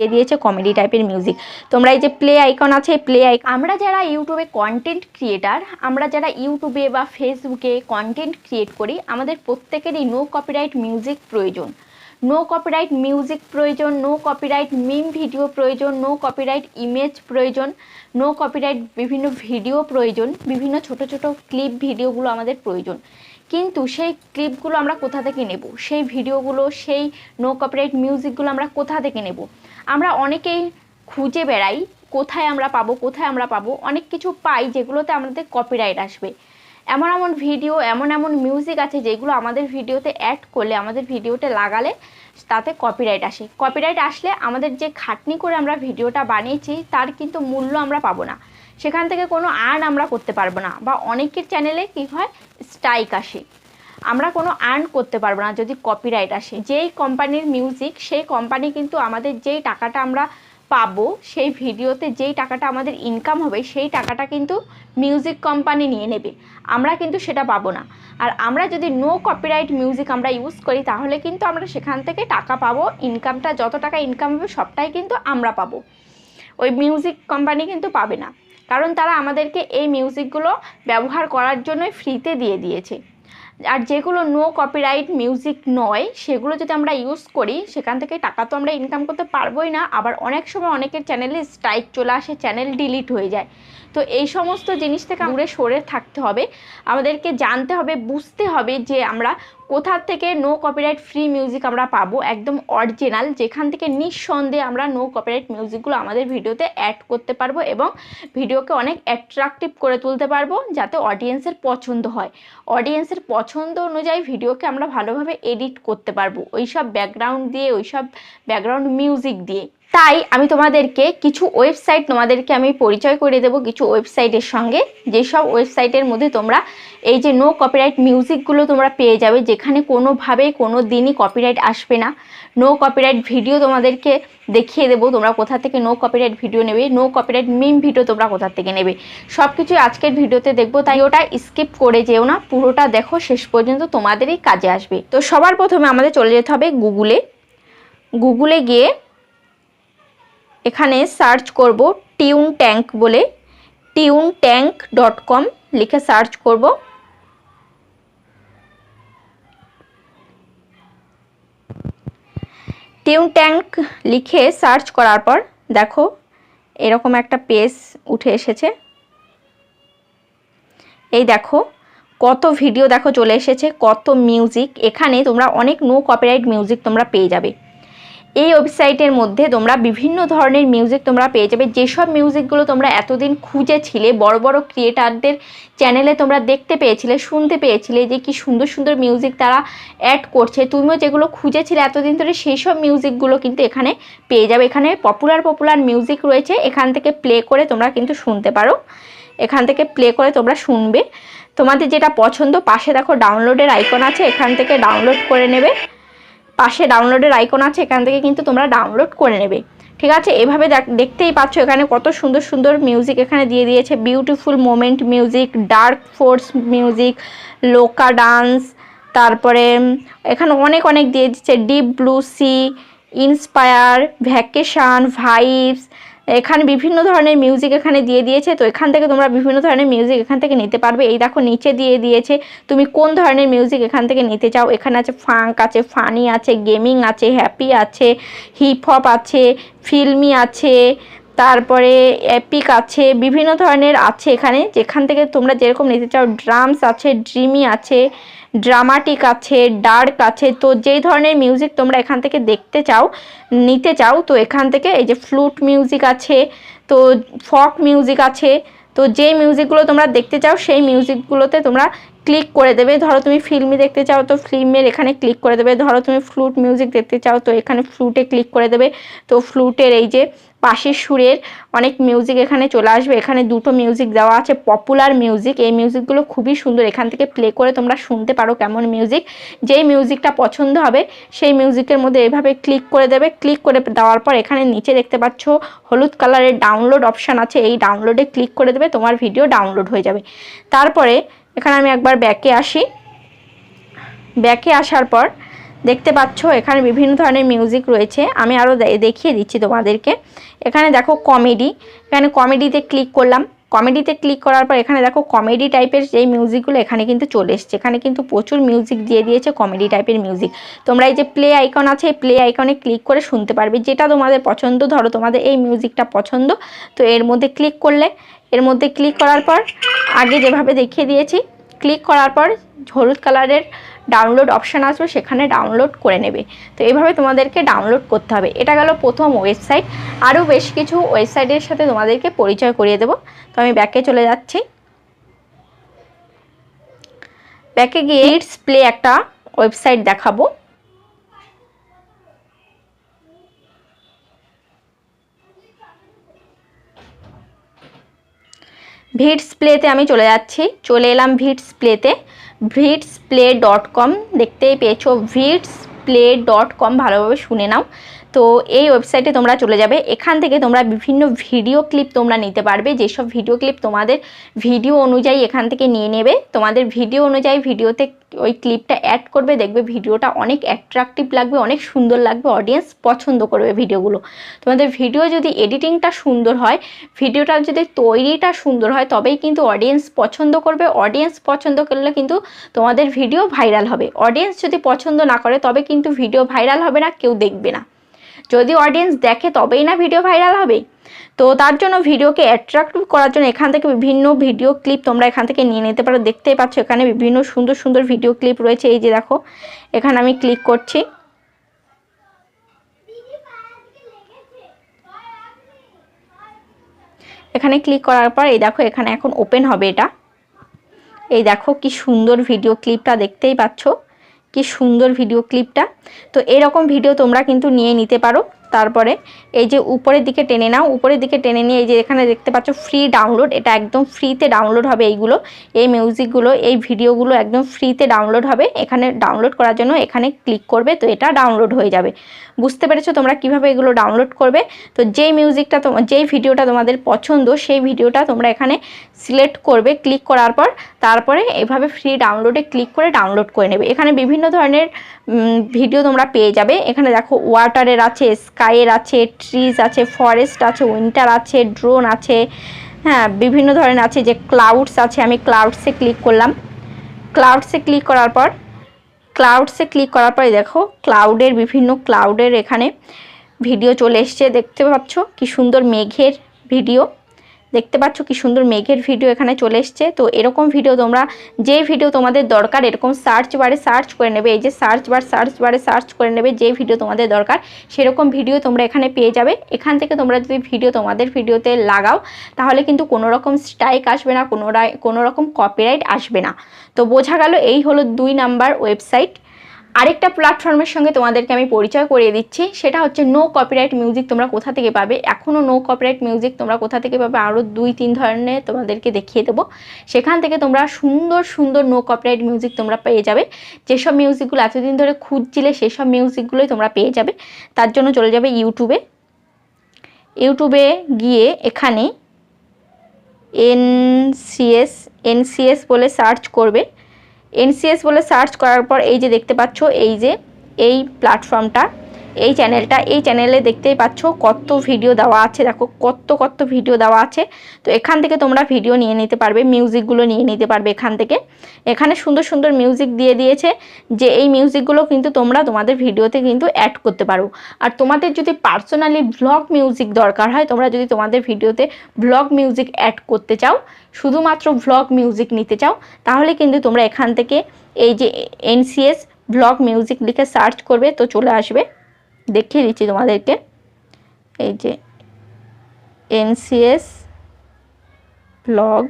দিয়ে দিয়েছে কমেডি টাইপের মিউজিক তোমরা এই যে প্লে আইকন আছে প্লে আইকন আমরা যারা ইউটিউবে কন্টেন্ট ক্রিয়েটার আমরা যারা ইউটিউবে বা ফেসবুকে কন্টেন্ট ক্রিয়েট করি, আমাদের প্রত্যেকেরই নো কপিরাইট মিউজিক প্রয়োজন। নো কপিরাইট মিউজিক প্রয়োজন নো কপিরাইট মিম ভিডিও প্রয়োজন নো কপিরাইট ইমেজ প্রয়োজন নো কপিরাইট বিভিন্ন ভিডিও প্রয়োজন, বিভিন্ন ছোট ছোট ক্লিপ ভিডিওগুলো আমাদের প্রয়োজন। কিন্তু সেই ক্লিপগুলো আমরা কোথা থেকে নেব? সেই ভিডিওগুলো, সেই নো কপিরাইট মিউজিকগুলো আমরা কোথা থেকে নেব? আমরা অনেকেই খুঁজে বেড়াই, কোথায় আমরা পাবো, কোথায় আমরা পাবো, অনেক কিছু পাই যেগুলোতে আমাদের কপিরাইট আসবে। এমন এমন ভিডিও এমন এমন মিউজিক আছে যেগুলো আমাদের ভিডিওতে অ্যাড করলে, আমাদের ভিডিওতে লাগালে তাতে কপিরাইট আসে। কপিরাইট আসলে আমাদের যে খাটনি করে আমরা ভিডিওটা বানিয়েছি, তার কিন্তু মূল্য আমরা পাবো না। সেখান থেকে কোনো আর্ন আমরা করতে পারব না, বা অনেকের চ্যানেলে কী হয় স্ট্রাইক আসে। আমরা কোনো আর্ন করতে পারব না যদি কপিরাইট আসে। যেই কোম্পানির মিউজিক সেই কোম্পানি কিন্তু আমাদের যেই টাকাটা আমরা পাবো, সেই ভিডিওতে যেই টাকাটা আমাদের ইনকাম হবে, সেই টাকাটা কিন্তু মিউজিক কোম্পানি নিয়ে নেবে। আমরা কিন্তু সেটা পাবো না। আর আমরা যদি নো কপিরাইট মিউজিক আমরা ইউজ করি, তাহলে কিন্তু আমরা সেখান থেকে টাকা পাবো ইনকামটা যত টাকা ইনকাম হবে, সবটাই কিন্তু আমরা পাবো। ওই মিউজিক কোম্পানি কিন্তু পাবে না। কারণ তারা আমাদেরকে এই মিউজিকগুলো ব্যবহার করার জন্যই ফ্রিতে দিয়ে দিয়েছে। আর যেগুলো নো কপিরাইট মিউজিক নয়, সেগুলো যদি আমরা ইউজ করি, সেখান থেকে টাকা তো আমরা ইনকাম করতে পারবোই না। আবার অনেক সময় অনেকের চ্যানেলে স্ট্রাইক চলে আসে চ্যানেল ডিলিট হয়ে যায়। তো এই সমস্ত জিনিস থেকে আমরা সরে থাকতে হবে। আমাদেরকে জানতে হবে, বুঝতে হবে যে আমরা কোথা থেকে নো কপিরাইট ফ্রি মিউজিক আমরা পাবো একদম অরিজিনাল যেখান থেকে নিঃসন্দেহে আমরা নো কপিরাইট মিউজিকগুলো আমাদের ভিডিওতে অ্যাড করতে পারব এবং ভিডিওকে অনেক অ্যাট্রাকটিভ করে তুলতে পারব যাতে অডিয়েন্সের পছন্দ হয়। অডিয়েন্সের পছন্দ অনুযায়ী ভিডিওকে আমরা ভালোভাবে এডিট করতে পারব। ওইসব ব্যাকগ্রাউন্ড দিয়ে, ওইসব ব্যাকগ্রাউন্ড মিউজিক দিয়ে। তাই আমি তোমাদেরকে কিছু ওয়েবসাইট তোমাদেরকে আমি পরিচয় করে দেবো কিছু ওয়েবসাইটের সঙ্গে। যেসব ওয়েবসাইটের মধ্যে তোমরা এই যে নো কপিরাইট মিউজিকগুলো তোমরা পেয়ে যাবে, যেখানে কোনোভাবেই কোনো দিনই কপিরাইট আসবে না। নো কপিরাইট ভিডিও তোমাদেরকে দেখিয়ে দেবো, তোমরা কোথা থেকে নো কপিরাইট ভিডিও নেবে নো কপিরাইট মিম ভিডিও তোমরা কোথা থেকে নেবে। সব কিছু আজকের ভিডিওতে দেখব, তাই ওটা স্কিপ করে যেও না, পুরোটা দেখো, শেষ পর্যন্ত তোমাদেরই কাজে আসবে। তো সবার প্রথমে আমাদের চলে যেতে হবে গুগলে গুগলে গিয়ে এখানে সার্চ করব টিউন ট্যাঙ্ক বলে, টিউন ট্যাঙ্ক ডট কম লিখে সার্চ করব। টিউন ট্যাঙ্ক লিখে সার্চ করার পর দেখো এরকম একটা পেজ উঠে এসেছে। এই দেখো কত ভিডিও দেখো চলে এসেছে, কত মিউজিক, এখানে তোমরা অনেক নো কপিরাইট মিউজিক তোমরা পেয়ে যাবে। এই ওয়েবসাইটের মধ্যে তোমরা বিভিন্ন ধরনের মিউজিক তোমরা পেয়ে যাবে। যেসব মিউজিকগুলো তোমরা এতদিন খুঁজেছিলে, বড় বড় ক্রিয়েটারদের চ্যানেলে তোমরা দেখতে পেয়েছিলে, শুনতে পেয়েছিলে যে কি সুন্দর সুন্দর মিউজিক তারা অ্যাড করছে, তুমিও যেগুলো খুঁজেছিলে এতদিন ধরে সেই সব মিউজিকগুলো কিন্তু এখানে পেয়ে যাবে। এখানে পপুলার পপুলার মিউজিক রয়েছে, এখান থেকে প্লে করে তোমরা কিন্তু শুনতে পারো। এখান থেকে প্লে করে তোমরা শুনবে। তোমাদের যেটা পছন্দ, পাশে দেখো ডাউনলোডের আইকন আছে, এখান থেকে ডাউনলোড করে নেবে। পাশে ডাউনলোডের আইকন আছে, এখান থেকে কিন্তু তোমরা ডাউনলোড করে নেবে। ঠিক আছে? এভাবে দেখতেই পাচ্ছ এখানে কত সুন্দর সুন্দর মিউজিক এখানে দিয়ে দিয়েছে। Beautiful moment music dark force music loca dance তারপরে এখানে অনেক অনেক দিয়ে দিচ্ছে deep blue sea inspire vacation vibes এখানে বিভিন্ন ধরনের মিউজিক এখানে দিয়ে দিয়েছে। তো এখান থেকে তোমরা বিভিন্ন ধরনের মিউজিক এখান থেকে নিতে পারবে। এই দেখো নিচে দিয়ে দিয়েছে, তুমি কোন ধরনের মিউজিক এখান থেকে নিতে চাও? এখানে আছে ফাঙ্ক আছে ফানি আছে গেমিং আছে হ্যাপি আছে হিপ হপ আছে ফিল্মি আছে, তারপরে অ্যাপিক আছে, বিভিন্ন ধরনের আছে এখানে। যেখান থেকে তোমরা যেরকম নিতে চাও ড্রামস আছে ড্রিমি আছে ড্রামাটিক আছে ডার্ক আছে, তো যেই ধরনের মিউজিক তোমরা এখান থেকে দেখতে চাও, নিতে চাও, তো এখান থেকে এই যে ফ্লুট মিউজিক আছে, তো ফক মিউজিক আছে, তো যে মিউজিকগুলো তোমরা দেখতে চাও, সেই মিউজিকগুলোতে তোমরা ক্লিক করে দেবে। ধরো তুমি ফিল্মি দেখতে চাও, তো ফিল্মের এখানে ক্লিক করে দেবে। ধরো তুমি ফ্লুট মিউজিক দেখতে চাও, তো এখানে ফ্লুটে ক্লিক করে দেবে। তো ফ্লুটের এই যে পাশের সুরের অনেক মিউজিক এখানে চলে আসবে। এখানে দুটো মিউজিক দেওয়া আছে পপুলার মিউজিক এই মিউজিকগুলো খুবই সুন্দর। এখান থেকে প্লে করে তোমরা শুনতে পারো কেমন মিউজিক যেই মিউজিকটা পছন্দ হবে, সেই মিউজিকের মধ্যে এভাবে ক্লিক করে দেবে। ক্লিক করে দেওয়ার পর এখানে নিচে দেখতে পাচ্ছ হলুদ কালারের ডাউনলোড অপশান আছে। এই ডাউনলোডে ক্লিক করে দেবে, তোমার ভিডিও ডাউনলোড হয়ে যাবে। তারপরে এখানে আমি একবার ব্যাকে আসি। ব্যাকে আসার পর দেখতে পাচ্ছ, এখানে বিভিন্ন ধরনের মিউজিক রয়েছে। আমি আরও দেখিয়ে দিচ্ছি তোমাদেরকে। এখানে দেখো কমেডি এখানে কমেডিতে ক্লিক করলাম। কমেডিতে ক্লিক করার পর এখানে দেখো কমেডি টাইপের যেই মিউজিকগুলো এখানে কিন্তু চলে এসছে। এখানে কিন্তু প্রচুর মিউজিক দিয়ে দিয়েছে কমেডি টাইপের মিউজিক তোমরা এই যে প্লে আইকন আছে, এই প্লে আইকনে ক্লিক করে শুনতে পারবে। যেটা তোমাদের পছন্দ, ধরো তোমাদের এই মিউজিকটা পছন্দ, তো এর মধ্যে ক্লিক করলে। এর মধ্যে ক্লিক করার পর, আগে যেভাবে দেখিয়ে দিয়েছি ক্লিক করার পর হলুদ কালারের ডাউনলোড অপশান আসবে, সেখানে ডাউনলোড করে নেবে। তো এইভাবে তোমাদেরকে ডাউনলোড করতে হবে। এটা গেল প্রথম ওয়েবসাইট আরও বেশ কিছু ওয়েবসাইটের সাথে তোমাদেরকে পরিচয় করিয়ে দেবো। তো আমি ব্যাকে চলে যাচ্ছি। ব্যাকে গিয়ে ইটস প্লে একটা ওয়েবসাইট দেখাবো। ভিটস প্লেতে আমি চলে যাচ্ছি। চলে এলাম ভিটস প্লেতে। ভিটস প্লে ডট কম দেখতেই পেয়েছ। ভিটস প্লে ডট কম ভালোভাবে শুনে নাও। তো এই ওয়েবসাইটে তোমরা চলে যাবে। এখান থেকে তোমরা বিভিন্ন ভিডিও ক্লিপ তোমরা নিতে পারবে। যেসব ভিডিও ক্লিপ তোমাদের ভিডিও অনুযায়ী এখান থেকে নিয়ে নেবে, তোমাদের ভিডিও অনুযায়ী ভিডিওতে ওই ক্লিপটা অ্যাড করবে, দেখবে ভিডিওটা অনেক অ্যাট্রাকটিভ লাগবে, অনেক সুন্দর লাগবে অডিয়েন্স পছন্দ করবে ভিডিওগুলো তোমাদের ভিডিও যদি এডিটিংটা সুন্দর হয় ভিডিওটা যদি তৈরিটা সুন্দর হয়, তবেই কিন্তু অডিয়েন্স পছন্দ করবে। অডিয়েন্স পছন্দ করলে কিন্তু তোমাদের ভিডিও ভাইরাল হবে। অডিয়েন্স যদি পছন্দ না করে, তবে কিন্তু ভিডিও ভাইরাল হবে না, কেউ দেখবে না। যদি অডিয়েন্স দেখে তবেই না ভিডিও ভাইরাল হবে। তো তার জন্য ভিডিওকে অ্যাট্রাক্টিভ করার জন্য এখান থেকে বিভিন্ন ভিডিও ক্লিপ তোমরা এখান থেকে নিয়ে নিতে পারো। দেখতেই পাচ্ছ এখানে বিভিন্ন সুন্দর সুন্দর ভিডিও ক্লিপ রয়েছে। এই যে দেখো, এখানে আমি ক্লিক করছি। এখানে ক্লিক করার পর এই দেখো, এখানে এখন ওপেন হবে এটা। এই দেখো কি সুন্দর ভিডিও ক্লিপটা দেখতেই পাচ্ছ। কি সুন্দর ভিডিও ক্লিপটা তো এরকম ভিডিও তোমরা কিন্তু নিয়ে নিতে পারো। তারপরে এই যে উপরের দিকে টেনে নাও, উপরের দিকে টেনে নিয়ে এই যে এখানে দেখতে পাচ্ছ ফ্রি ডাউনলোড এটা একদম ফ্রিতে ডাউনলোড হবে এইগুলো। এই মিউজিকগুলো এই ভিডিওগুলো একদম ফ্রিতে ডাউনলোড হবে। এখানে ডাউনলোড করার জন্য এখানে ক্লিক করবে, তো এটা ডাউনলোড হয়ে যাবে। বুঝতে পেরেছ তোমরা কীভাবে এগুলো ডাউনলোড করবে? তো যেই মিউজিকটা যেই ভিডিওটা তোমাদের পছন্দ, সেই ভিডিওটা তোমরা এখানে সিলেক্ট করবে ক্লিক করার পর তারপরে এভাবে ফ্রি ডাউনলোডে ক্লিক করে ডাউনলোড করে নেবে। এখানে বিভিন্ন ধরনের ভিডিও তোমরা পেয়ে যাবে। এখানে দেখো ওয়াটারের আছে স্কাইয়ের আছে ট্রিজ আছে ফরেস্ট আছে উইন্টার আছে ড্রোন আছে হ্যাঁ বিভিন্ন ধরনের আছে, যে ক্লাউডস আছে, আমি ক্লাউডসে ক্লিক করলাম। ক্লাউডসে ক্লিক করার পর ক্লাউডসে ক্লিক করার পরে দেখো ক্লাউডের বিভিন্ন ক্লাউডের এখানে ভিডিও চলে এসছে, দেখতে পাচ্ছ? কি সুন্দর মেঘের ভিডিও দেখতে পাচ্ছ কি সুন্দর মেঘের ভিডিও এখানে চলে এসছে। তো এরকম ভিডিও তোমরা, যে ভিডিও তোমাদের দরকার, এরকম সার্চ বারে সার্চ করে নেবে, এই যে সার্চ বার সার্চ বারে সার্চ করে নেবে, যে ভিডিও তোমাদের দরকার, সেরকম ভিডিও তোমরা এখানে পেয়ে যাবে। এখান থেকে তোমরা যদি ভিডিও তোমাদের ভিডিওতে লাগাও, তাহলে কিন্তু কোনো রকম স্ট্রাইক আসবে না, কোনো কোনো রকম কপিরাইট আসবে না। তো বোঝা গেল, এই হলো দুই নাম্বার ওয়েবসাইট আরেকটা প্ল্যাটফর্মের সঙ্গে তোমাদেরকে আমি পরিচয় করিয়ে দিচ্ছি, সেটা হচ্ছে নো কপিরাইট মিউজিক তোমরা কোথা থেকে পাবে? এখনও নো কপিরাইট মিউজিক তোমরা কোথা থেকে পাবে? আরও দুই, তিন ধরনের তোমাদেরকে দেখিয়ে দেবো। সেখান থেকে তোমরা সুন্দর সুন্দর নো কপিরাইট মিউজিক তোমরা পেয়ে যাবে। যেসব মিউজিকগুলো এতদিন ধরে খুঁজছিলে, সেসব মিউজিকগুলোই তোমরা পেয়ে যাবে। তার জন্য চলে যাবে ইউটিউবে ইউটিউবে গিয়ে এখানে এনসিএস এনসিএস বলে সার্চ করবে। এনসিএস বলে সার্চ করার পর এই যে দেখতে পাচ্ছ এই যে এই প্ল্যাটফর্মটা এই চ্যানেলটা, এই চ্যানেলে দেখতেই পাচ্ছ কত ভিডিও দেওয়া আছে। দেখো কত কত ভিডিও দেওয়া আছে। তো এখান থেকে তোমরা ভিডিও নিয়ে নিতে পারবে, মিউজিকগুলো নিয়ে নিতে পারবে এখান থেকে। এখানে সুন্দর সুন্দর মিউজিক দিয়ে দিয়েছে যে এই মিউজিকগুলো কিন্তু তোমরা তোমাদের ভিডিওতে কিন্তু অ্যাড করতে পারো। আর তোমাদের যদি পার্সোনালি ব্লগ মিউজিক দরকার হয়, তোমরা যদি তোমাদের ভিডিওতে ব্লগ মিউজিক অ্যাড করতে চাও, শুধুমাত্র ব্লগ মিউজিক নিতে চাও, তাহলে কিন্তু তোমরা এখান থেকে এই যে এনসিএস ব্লগ মিউজিক লিখে সার্চ করবে, তো চলে আসবে। দেখিয়ে দিচ্ছি তোমাদেরকে। এই যে এনসিএস ব্লগ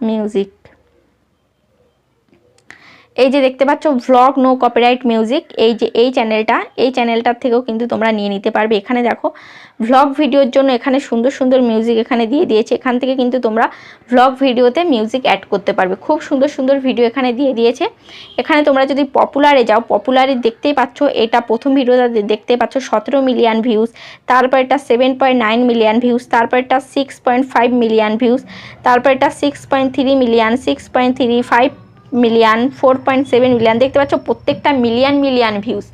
মিউজিক। এই যে দেখতে পাচ্ছ ভ্লগ নো কপিরাইট মিউজিক এই যে এই চ্যানেলটা এই চ্যানেলটার থেকেও কিন্তু তোমরা নিয়ে নিতে পারবে। এখানে দেখো ভ্লগ ভিডিওর জন্য এখানে সুন্দর সুন্দর মিউজিক এখানে দিয়ে দিয়েছে। এখান থেকে কিন্তু তোমরা ভ্লগ ভিডিওতে মিউজিক অ্যাড করতে পারবে। খুব সুন্দর সুন্দর ভিডিও এখানে দিয়ে দিয়েছে। এখানে তোমরা যদি পপুলারে যাও পপুলারে দেখতেই পাচ্ছ, এটা প্রথম ভিডিওটা দেখতে পাচ্ছ, সতেরো মিলিয়ন ভিউজ তারপর এটা seven point nine million views তারপর এটা six point five million views তারপর এটা six point three million six point three five million four point seven million, দেখতে পাচ্ছ প্রত্যেকটা মিলিয়ন মিলিয়ন ভিউজ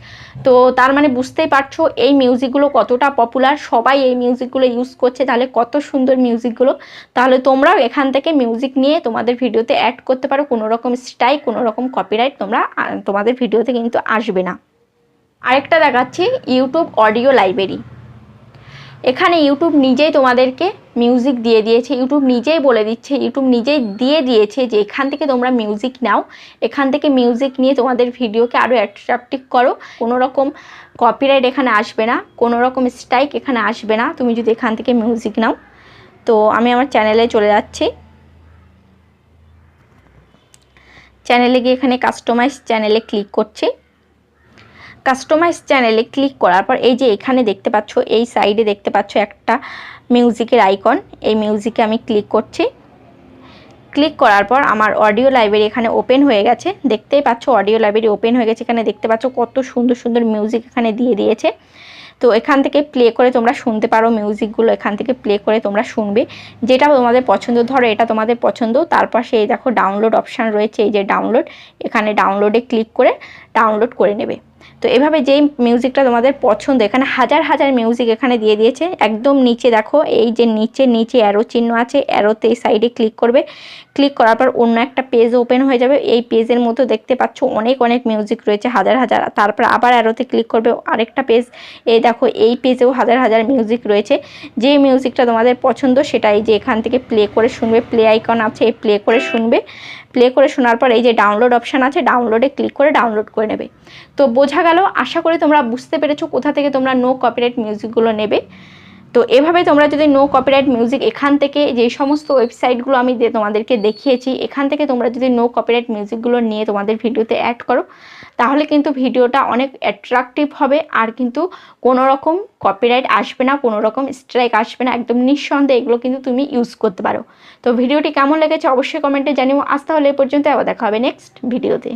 তো তার মানে বুঝতেই পারছ এই মিউজিকগুলো কতটা পপুলার সবাই এই মিউজিকগুলো ইউজ করছে, তাহলে কত সুন্দর মিউজিকগুলো তাহলে তোমরাও এখান থেকে মিউজিক নিয়ে তোমাদের ভিডিওতে অ্যাড করতে পারো কোনো রকম স্টাইল কোনো রকম কপিরাইট তোমরা তোমাদের ভিডিওতে কিন্তু আসবে না। আরেকটা দেখাচ্ছি ইউটিউব অডিও লাইব্রেরি এখানে ইউটিউব নিজেই তোমাদেরকে মিউজিক দিয়ে দিয়েছে ইউটিউব নিজেই বলে দিচ্ছে ইউটিউব নিজেই দিয়ে দিয়েছে যে এখান থেকে তোমরা মিউজিক নাও, এখান থেকে মিউজিক নিয়ে তোমাদের ভিডিওকে আরও অ্যাট্রাকটিভ করো। কোনো রকম কপিরাইট এখানে আসবে না, কোনো রকম স্ট্রাইক এখানে আসবে না, তুমি যদি এখান থেকে মিউজিক নাও। তো আমি আমার চ্যানেলে চলে যাচ্ছি। চ্যানেলে গিয়ে এখানে কাস্টমাইজ চ্যানেলে ক্লিক করছি। কাস্টমাইজ চ্যানেলে ক্লিক করার পর এই যে এখানে দেখতে পাচ্ছ, এই সাইডে দেখতে পাচ্ছ একটা মিউজিকের আইকন এই মিউজিকে আমি ক্লিক করছি। ক্লিক করার পর আমার অডিও লাইব্রেরি এখানে ওপেন হয়ে গেছে। দেখতেই পাচ্ছ অডিও লাইব্রেরি ওপেন হয়ে গেছে। এখানে দেখতে পাচ্ছ কত সুন্দর সুন্দর মিউজিক এখানে দিয়ে দিয়েছে। তো এখান থেকে প্লে করে তোমরা শুনতে পারো মিউজিকগুলো এখান থেকে প্লে করে তোমরা শুনবে। যেটা তোমাদের পছন্দ, ধরো এটা তোমাদের পছন্দ। তারপর সেই দেখো ডাউনলোড অপশান রয়েছে। এই যে ডাউনলোড এখানে ডাউনলোডে ক্লিক করে ডাউনলোড করে নেবে। তো এভাবে যেই মিউজিকটা তোমাদের পছন্দ, এখানে হাজার হাজার মিউজিক এখানে দিয়ে দিয়েছে। একদম নিচে দেখো, এই যে নিচে নিচে অ্যারো চিহ্ন আছে অ্যারোতে এই সাইডে ক্লিক করবে। ক্লিক করার পর অন্য একটা পেজ ওপেন হয়ে যাবে। এই পেজের মতো দেখতে পাচ্ছ অনেক অনেক মিউজিক রয়েছে, হাজার হাজার। তারপর আবার অ্যারোতে ক্লিক করবে আরেকটা পেজ এই দেখো, এই পেজেও হাজার হাজার মিউজিক রয়েছে। যে মিউজিকটা তোমাদের পছন্দ সেটাই যে এখান থেকে প্লে করে শুনবে। প্লে আইকন আছে, এই প্লে করে শুনবে। প্লে করে শোনার পর এই যে ডাউনলোড অপশান আছে ডাউনলোডে ক্লিক করে ডাউনলোড করে নেবে। তো বোঝা গেল, আশা করি তোমরা বুঝতে পেরেছ কোথা থেকে তোমরা নো কপিরাইট মিউজিকগুলো নেবে। তো এভাবে তোমরা যদি নো কপিরাইট মিউজিক এখান থেকে যে সমস্ত ওয়েবসাইটগুলো আমি তোমাদেরকে দেখিয়েছি, এখান থেকে তোমরা যদি নো কপিরাইট মিউজিকগুলো নিয়ে তোমাদের ভিডিওতে অ্যাড করো, তাহলে কিন্তু ভিডিওটা অনেক অ্যাট্রাকটিভ হবে আর কিন্তু কোনো রকম কপিরাইট আসবে না কোনো রকম স্ট্রাইক আসবে না, একদম নিঃসন্দেহে এগুলো কিন্তু তুমি ইউজ করতে পারো। তো ভিডিওটি কেমন লেগেছে অবশ্যই কমেন্টে জানিও। আজ তাহলে এ পর্যন্ত আবার দেখা হবে নেক্সট ভিডিওতে